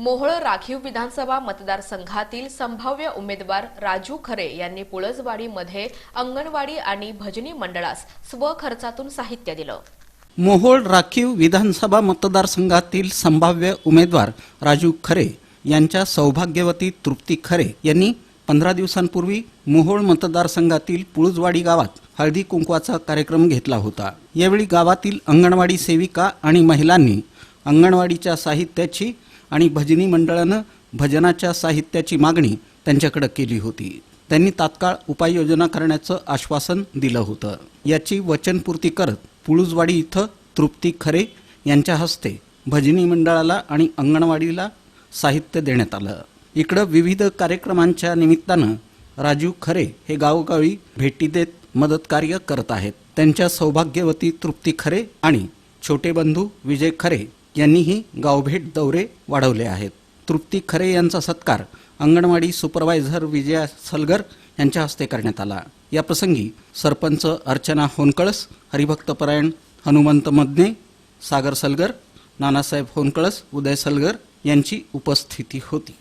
मोहोळ राखीव विधानसभा मतदारसंघातील संभाव्य उमेदवार राजू खरे यांनी पुळजवाडीमध्ये अंगणवाडी आणि भजनी मंडळास स्वखर्चातून साहित्य दिलं. मोहोळ राखीव विधानसभा मतदारसंघातील संभाव्य उमेदवार राजू खरे यांच्या सौभाग्यवती तृप्ती खरे यांनी पंधरा दिवसांपूर्वी मोहोळ मतदारसंघातील पुळजवाडी गावात हळदी कुंकवाचा कार्यक्रम घेतला होता. यावेळी गावातील अंगणवाडी सेविका आणि महिलांनी अंगणवाडीच्या साहित्याची आणि भजनी मंडळानं भजनाच्या साहित्याची मागणी त्यांच्याकडे केली होती. त्यांनी तात्काळ उपाययोजना करण्याचं आश्वासन दिलं होतं. याची वचनपूर्ती करत पुळुजवाडी इथं तृप्ती खरे यांच्या हस्ते भजनी मंडळाला आणि अंगणवाडीला साहित्य देण्यात आलं. इकडं विविध कार्यक्रमांच्या निमित्तानं राजू खरे हे गावोगावी भेटी देत मदत कार्य करत आहेत. त्यांच्या सौभाग्यवती तृप्ती खरे आणि छोटे बंधू विजय खरे यांनीही गावभेट दौरे वाढवले आहेत. तृप्ती खरे यांचा सत्कार अंगणवाडी सुपरवायझर विजया सलगर यांच्या हस्ते करण्यात आला. या प्रसंगी सरपंच अर्चना होनकळस हरिभक्तपरायण हनुमंत मदने सागर सलगर नानासाहेब होनकळस उदय सलगर यांची उपस्थिती होती.